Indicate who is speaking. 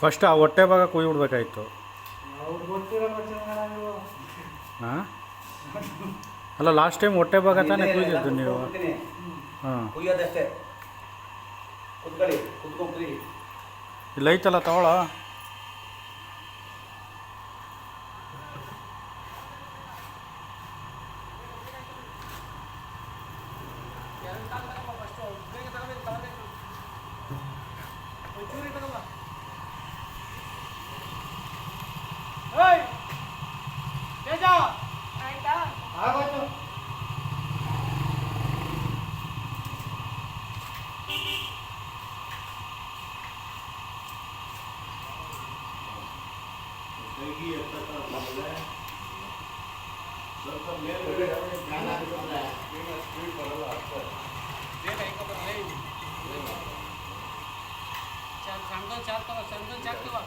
Speaker 1: First ಆ ಹೊಟ್ಟೆ ಭಾಗ ಕುಯ್ ಬಿಡ್ಬೇಕಾಯ್ತು. ಹಾಂ? ಅಲ್ಲ ಲಾಸ್ಟ್ ಟೈಮ್ ಹೊಟ್ಟೆ ಭಾಗ ತಾನೇ ಕುಯ್ದಿದ್ದು ನೀವು. ಹಾಂ.
Speaker 2: ಕುಯ್ಯೋದಷ್ಟೇ. ಕುತ್ಕೊಳ್ಳಿ
Speaker 1: ಇಲ್ಲೈತಲ್ಲ ತಗೊಳ್ಳೋ. ತಗೊಳ
Speaker 3: ಆಗೋಯ್ತು
Speaker 4: चार చంద్రం చేస్తావా చంద్రం చేస్తావా